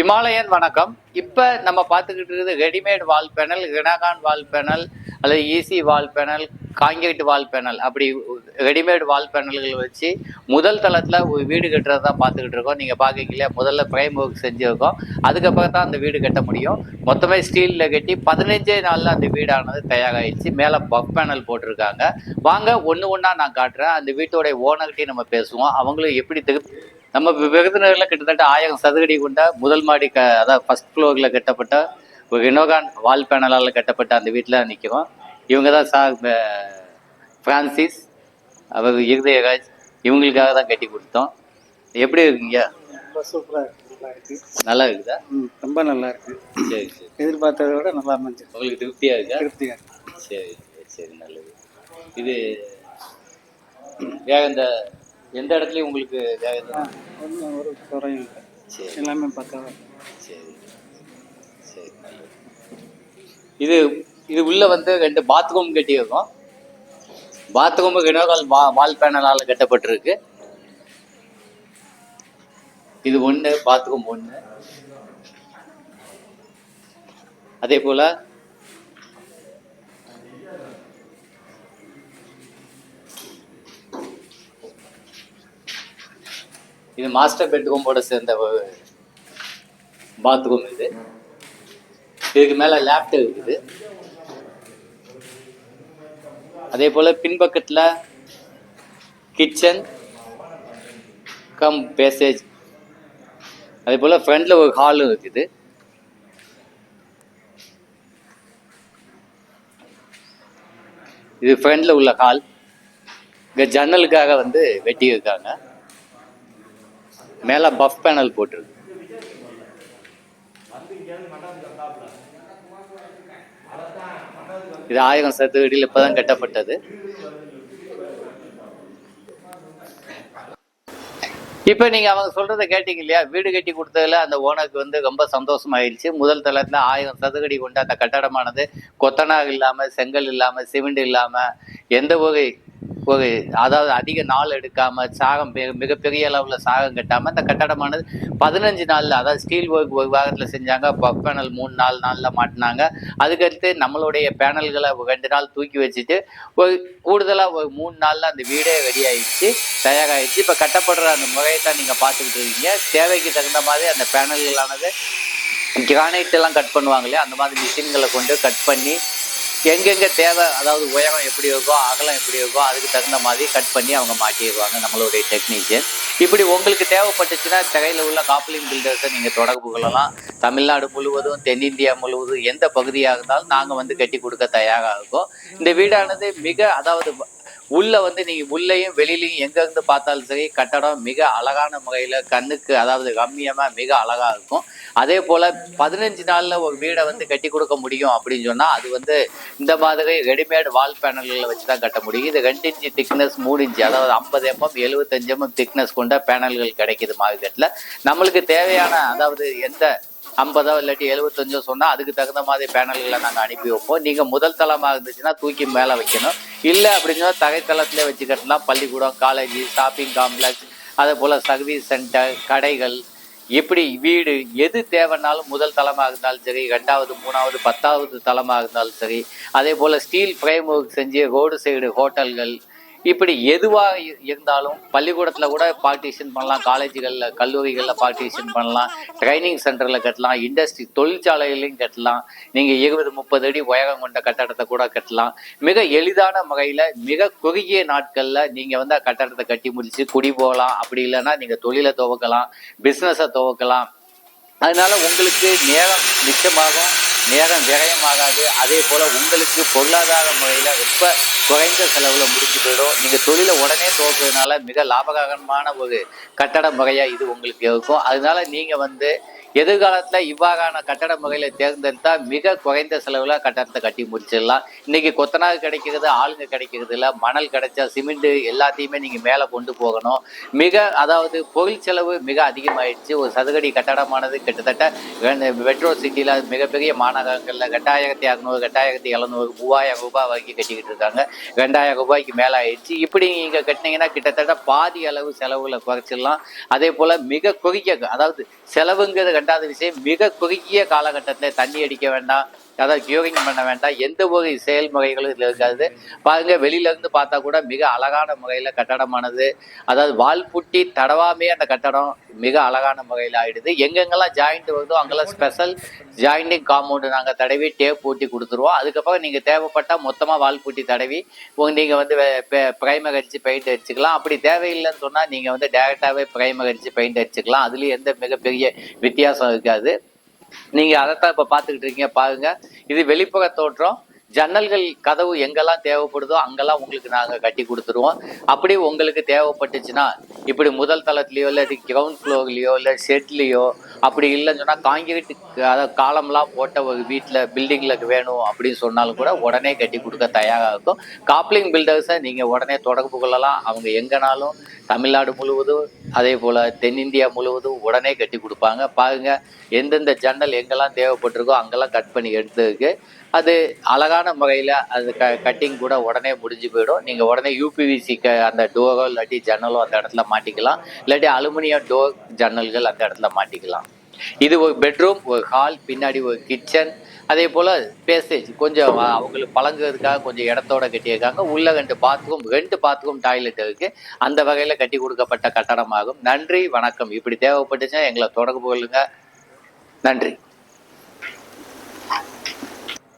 Himalayan வணக்கம். இப்போ நம்ம பார்த்துக்கிட்டு இருக்குது ரெடிமேட் வால் பேனல் கினாகான் வால் பேனல் அல்லது easy wall panel concrete wall panel அப்படி ரெடிமேட் வால் பேனல்கள் வச்சு முதல் தளத்தில் ஒரு வீடு கட்டுறது தான் பார்த்துக்கிட்டு இருக்கோம். நீங்கள் பார்க்கல முதல்ல ஃப்ரேம் ஒர்க் செஞ்சுருக்கோம். அதுக்கப்புறம் தான் அந்த வீடு கட்ட முடியும். மொத்தமே ஸ்டீலில் கட்டி பதினஞ்சே நாளில் அந்த வீடானது தயாராகிடுச்சு. மேலே பஃப் பேனல் போட்டிருக்காங்க. வாங்க ஒன்று ஒன்றா நான் காட்டுறேன். அந்த வீட்டோடைய ஓனர்கிட்டையும் நம்ம பேசுவோம். அவங்களும் எப்படி திருப்பி நம்ம விருதுநகரில் கிட்டத்தட்ட ஆயிரம் சதுரடி கொண்ட முதல் மாடி க அதாவது ஃபர்ஸ்ட் ஃப்ளோரில் கட்டப்பட்ட ஒரு இனோகான் வால் பேனலால் கட்டப்பட்ட அந்த வீட்டில் நிற்கிறோம் இவங்க தான் சார் ஃப்ரான்சிஸ் அவர் இருதயராஜ் இவங்களுக்காக தான் கட்டி கொடுத்தோம். எப்படி இருக்குங்க? ரொம்ப சூப்பராக இருக்கு. நல்லா இருக்கு. நல்லா இருக்குதா? ம் ரொம்ப நல்லா இருக்கு. சரி சரி. எதிர்பார்த்ததை விட நல்லா அமைஞ்சிருக்கு. உங்களுக்கு திருப்தியாக இருக்கா? திருப்தியாக இருக்கு. சரி சரி நல்லது. இது வேற இந்த எந்த இடத்துலையும் உங்களுக்கு ஒன்றும் ஒரு குறையும் இல்லை. சரி. எல்லாமே இருக்கு சரி. சரி இது இது உள்ள வந்து ரெண்டு பாத்ரூம் கட்டியிருக்கோம். பாத்ரூம் கிணறுகள் வா வால் பேனலால் கட்டப்பட்டிருக்கு. இது ஒன்று பாத்ரூம் ஒன்று அதே போல இது மாஸ்டர் பெட்ரூமோட சேர்ந்த ஒரு பாத்ரூம் இது. இதுக்கு மேல லேப்டாப் இருக்குது. அதே போல பின்பக்கத்துல கிச்சன் கம் பேசேஜ் அதே போல ஃப்ரண்ட்ல ஒரு ஹாலும் இருக்குது. இது ஃப்ரண்ட்ல உள்ள ஹால் இங்க ஜன்னலுக்காக வந்து வெட்டியிருக்காங்க. மேலே பஃப் பேனல் போட்டிருக்கு. இது ஆயிரம் சதுரடியில் இப்போதான் கட்டப்பட்டது. இப்போ நீங்கள் அவங்க சொல்கிறத கேட்டீங்க இல்லையா? வீடு கட்டி கொடுத்ததுல அந்த ஓனருக்கு வந்து ரொம்ப சந்தோஷமாயிருச்சு. முதல் தளத்தில் ஆயிரம் சதுரடி கொண்டு அந்த கட்டடமானது கொத்தனாக இல்லாமல் செங்கல் இல்லாமல் சிமெண்ட் இல்லாமல் எந்த வகை ஒரு அதாவது அதிக நாள் எடுக்காம சாகம் மிகப்பெரிய அளவுல சாகம் கட்டாம அந்த கட்டடமானது பதினஞ்சு நாள்ல அதாவது ஸ்டீல் ஒர்க் ஒரு வாரத்துல செஞ்சாங்க பஃப் பேனல் மூணு நாலு நாள்ல மாட்டினாங்க. அதுக்கடுத்து நம்மளுடைய பேனல்களை ரெண்டு நாள் தூக்கி வச்சுட்டு ஒரு கூடுதலா ஒரு மூணு நாள்ல அந்த வீடே ரெடி ஆயிடுச்சு தயாராகிடுச்சு இப்போ கட்டப்படுற அந்த முறையை தான் நீங்க பார்த்துக்கிட்டு இருக்கீங்க. தேவைக்கு தகுந்த மாதிரி அந்த பேனல்களானது கிரானைட் எல்லாம் கட் பண்ணுவாங்களே அந்த மாதிரி மிஷின்களை கொண்டு கட் பண்ணி எங்கெங்கே தேவை அதாவது உயரம் எப்படி இருக்கோ அகலம் எப்படி இருக்கோ அதுக்கு தகுந்த மாதிரி கட் பண்ணி அவங்க மாட்டிடுவாங்க நம்மளுடைய டெக்னீஷியன் இப்படி உங்களுக்கு தேவைப்பட்டுச்சுன்னா திரையில உள்ள காப்ளிங் பில்டர்ஸை நீங்கள் தொடர்பு கொள்ளலாம். தமிழ்நாடு முழுவதும் தென்னிந்தியா முழுவதும் எந்த பகுதியாக இருந்தாலும் நாங்கள் வந்து கட்டி கொடுக்க தயாராக இருக்கோம். இந்த வீடானது மிக அதாவது உள்ள வந்து நீங்க உள்ளேயும் வெளியிலையும் எங்க இருந்து பார்த்தாலும் சரி கட்டடம் மிக அழகான முறையில கண்ணுக்கு அதாவது ரம்மியமா மிக அழகா இருக்கும். அதே போல பதினஞ்சு நாள்ல ஒரு வீடை வந்து கட்டி கொடுக்க முடியும் அப்படின்னு சொன்னா அது வந்து இந்த மாதிரி ரெடிமேட் வால் பேனல்களை வச்சு தான் கட்ட முடியும். இது ரெண்டு இன்ச்சு திக்னஸ் மூணு இன்ச்சு அதாவது ஐம்பது எம்எம் எழுபத்தஞ்சு எம்எம் திக்னஸ் கொண்ட பேனல்கள் கிடைக்குது மார்க்கெட்ல. நம்மளுக்கு தேவையான அதாவது எந்த ஐம்பதோ இல்லாட்டி எழுபத்தஞ்சோ சொன்னால் அதுக்கு தகுந்த மாதிரி பேனல்களை நாங்கள் அனுப்பி வைப்போம். நீங்கள் முதல் தளமாக இருந்துச்சுன்னா தூக்கி மேலே வைக்கணும். இல்லை அப்படின்னா தரைத்தளத்திலே வச்சு கட்டலாம் பள்ளிக்கூடம் காலேஜ் ஷாப்பிங் காம்ப்ளெக்ஸ் அதே போல் சர்வீஸ் சென்டர் கடைகள் எப்படி வீடு எது தேவைன்னாலும் முதல் தளமாக இருந்தாலும் சரி ரெண்டாவது மூணாவது பத்தாவது தளமாக இருந்தாலும் சரி அதே போல் ஸ்டீல் ஃப்ரேம் ஒர்க் செஞ்சு ரோடு சைடு ஹோட்டல்கள் இப்படி எதுவாக இருந்தாலும் பள்ளிக்கூடத்தில் கூட பார்ட்டிஷன் பண்ணலாம் காலேஜுகளில் கல்லூரிகளில் பார்ட்டிஷன் பண்ணலாம் ட்ரைனிங் சென்டரில் கட்டலாம் இண்டஸ்ட்ரி தொழிற்சாலைகளையும் கட்டலாம் நீங்கள் இருபது முப்பது அடி உயரம் கொண்ட கட்டடத்தை கூட கட்டலாம். மிக எளிதான முறையில் மிக குறுகிய நாட்களில் நீங்கள் வந்து கட்டடத்தை கட்டி முடித்து குடி போகலாம். அப்படி இல்லைன்னா நீங்கள் தொழிலை துவக்கலாம் பிஸ்னஸை துவக்கலாம். அதனால உங்களுக்கு நேரம் மிச்சமாகும். நேரம் விரயமாகாது. அதே போல் உங்களுக்கு பொருளாதார முறையில் ரொம்ப குறைந்த செலவில் முடிஞ்சு போயிடும். நீங்கள் தொழிலை உடனே துவக்கிறதுனால மிக லாபகரமான ஒரு கட்டட முறையாக இது உங்களுக்கு இருக்கும். அதனால நீங்கள் வந்து எதிர்காலத்தில் இவ்வாறான கட்டட முறையில் தேர்ந்தெடுத்தா மிக குறைந்த செலவில் கட்டடத்தை கட்டி முடிச்சிடலாம். இன்னைக்கு கொத்தனார் கிடைக்கிறது ஆளுங்க கிடைக்கிறது இல்லை மணல் கிடைச்சா சிமெண்ட் எல்லாத்தையுமே நீங்கள் மேலே கொண்டு போகணும். மிக அதாவது பொருள் செலவு மிக அதிகமாயிடுச்சு. ஒரு சதுகடி கட்டடமானது கிட்டத்தட்ட மெட்ரோ சிட்டியில் மிகப்பெரிய மாநகரங்களில் ரெண்டாயிரத்தி அறநூறு ரெண்டாயிரத்தி எழுநூறு மூவாயிரம் ரூபாய் வரைக்கும் கட்டிக்கிட்டு இருக்காங்க. ரெண்டாயிரம் ரூபாய்க்கு மேலே ஆயிடுச்சு இப்படி நீங்கள் கட்டினீங்கன்னா கிட்டத்தட்ட பாதி அளவு செலவுகளை குறைச்சிடலாம். அதே போல் மிக குறுகிய அதாவது செலவுங்கிறது ரெண்டாவது விஷயம் மிக குறுகிய காலகட்டத்தில் தண்ணி அடிக்க வேண்டாம். அதாவது கியூரிங் பண்ண வேண்டாம். எந்த ஒரு செயல்முறைகளும் இதில் இருக்காது. பாருங்க வெளியிலேருந்து பார்த்தா கூட மிக அழகான முறையில் கட்டடமானது. அதாவது வால்புட்டி தடவாமே அந்த கட்டடம் மிக அழகான முறையில் ஆகிடுது எங்கெங்கெல்லாம் ஜாயிண்ட் வருதோ அங்கெல்லாம் ஸ்பெஷல் ஜாயிண்டிங் காம்பவுண்டு நாங்கள் தடவி டேப் ஊட்டி கொடுத்துருவோம். அதுக்கப்புறம் நீங்கள் தேவைப்பட்டால் மொத்தமாக வால்புட்டி தடவி உங்க நீங்கள் வந்து ப்ரைமர் அடித்து பெயிண்ட் அடிச்சுக்கலாம். அப்படி தேவையில்லைன்னு சொன்னால் நீங்கள் வந்து டேரெக்டாகவே ப்ரைமர் அடித்து பெயிண்ட் அடிச்சுக்கலாம். அதுலேயும் எந்த மிகப்பெரிய வித்தியாசம் இருக்காது. நீங்க அதைத்தான் இப்ப பாத்துக்கிட்டு இருக்கீங்க பாருங்க. இது வெளிப்புற தோற்றம். ஜன்னல்கள் கதவு எங்கெல்லாம் தேவைப்படுதோ அங்கெல்லாம் உங்களுக்கு நாங்கள் கட்டி கொடுத்துருவோம். அப்படி உங்களுக்கு தேவைப்பட்டுச்சுன்னா இப்படி முதல் தளத்துலையோ இல்லை கிரவுண்ட் ஃப்ளோர்லேயோ இல்லை செட்லேயோ அப்படி இல்லைன்னு சொன்னால் காங்கிரீட் அதாவது காலம்லாம் போட்ட ஒரு வீட்டில் பில்டிங்கில் வேணும் அப்படின்னு சொன்னாலும் கூட உடனே கட்டி கொடுக்க தயாராக இருக்கும். காப்ளிங் பில்டர்ஸை நீங்கள் உடனே தொடர்பு கொள்ளலாம். அவங்க எங்கேனாலும் தமிழ்நாடு முழுவதும் அதே போல் தென்னிந்தியா முழுவதும் உடனே கட்டி கொடுப்பாங்க. பாருங்கள் எந்தெந்த ஜன்னல் எங்கெல்லாம் தேவைப்பட்டிருக்கோ அங்கெல்லாம் கட் பண்ணி எடுத்ததுக்கு அது அழகான முறையில் அது க கட்டிங் கூட உடனே முடிஞ்சு போயிடும். நீங்கள் உடனே யூபிவிசி க அந்த டோரோ இல்லாட்டி ஜன்னலோ அந்த இடத்துல மாட்டிக்கலாம். இல்லாட்டி அலுமினியம் டோர் ஜன்னல்கள் அந்த இடத்துல மாட்டிக்கலாம். இது ஒரு பெட்ரூம் ஒரு ஹால் பின்னாடி ஒரு கிச்சன் அதே போல் பேசேஜ் கொஞ்சம் அவங்களுக்கு பழங்குறதுக்காக கொஞ்சம் இடத்தோட கட்டியிருக்காங்க. உள்ள ரெண்டு பாத்ரூம் ரெண்டு பாத்ரூம் டாய்லெட் இருக்கு. அந்த வகையில் கட்டி கொடுக்கப்பட்ட கட்டடமாகும். நன்றி வணக்கம். இப்படி தேவைப்பட்டுச்சுன்னா எங்களை தொடர்பு கொள்ளுங்க. நன்றி.